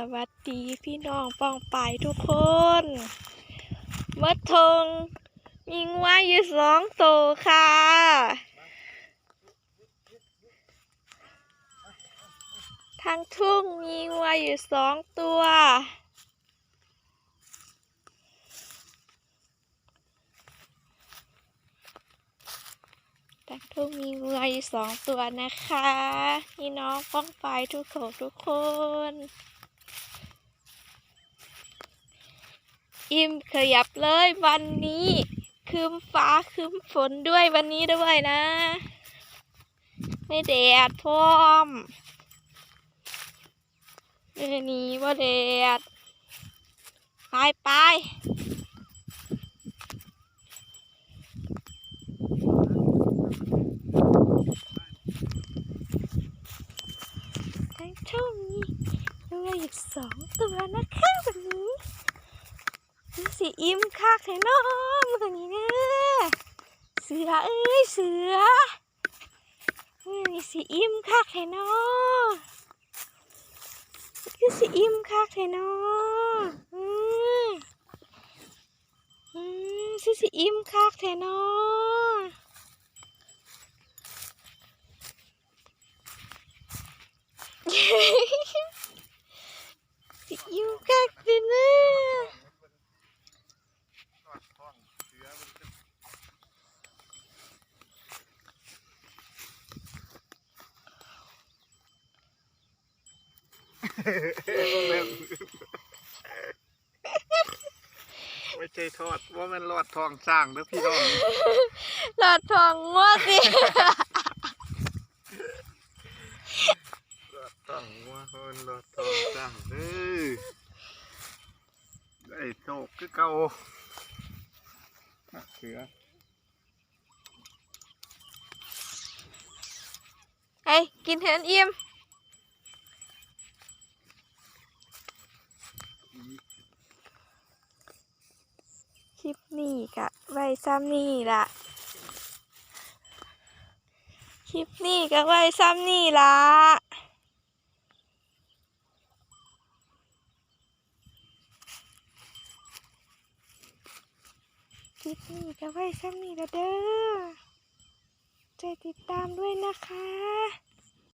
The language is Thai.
สวัสดีพี่น้องปองปายทุกคนมดทงมีงวอยู่สองตัวค่ะ ทางทุ่งมีงวอยู่สองตัว ทางทุ่งมีงวอยู่สองตัวนะคะ พี่น้องป้องปายทุกคนทุกคน อิ่มขยับเลยวันนี้คืมฟ้าคืมฝนด้วยวันนี้ด้วยนะ ไม่แดดพร้อมเมื่อนี้ว่าแดดไปไปทั้งช่องนี้เหลืออีกสองตัวนะคะวันนี้ สิอิ่มคักแท้เน้อมือนี้นะเสือเอ้ยเสือมือนี้สิอิ่มคักแท้น้อคือสิอิ่มคักแท้น้ออืมอืมสิสิอิ่มคักแท้น้อสิอิ่มคักแท้เน้อ ไม่ใช่ทอดว่ามันรอดทองสร้างเด้อพี่น้องหลอดทองงวดสิ รอดทองว่ามันรอดทองสร้างเด้อได้โชคคือเก่าเสือไอ้กินเห็นอิ่มคลิปนี้กะไว้ ซ้ำนี่ล่ะ คลิปนี้ก็ไว้ซ้ำนี่ล่ะคลิปนี้ก็ไว้ซ้ำนี่ละเด้อใจติดตามด้วยนะคะ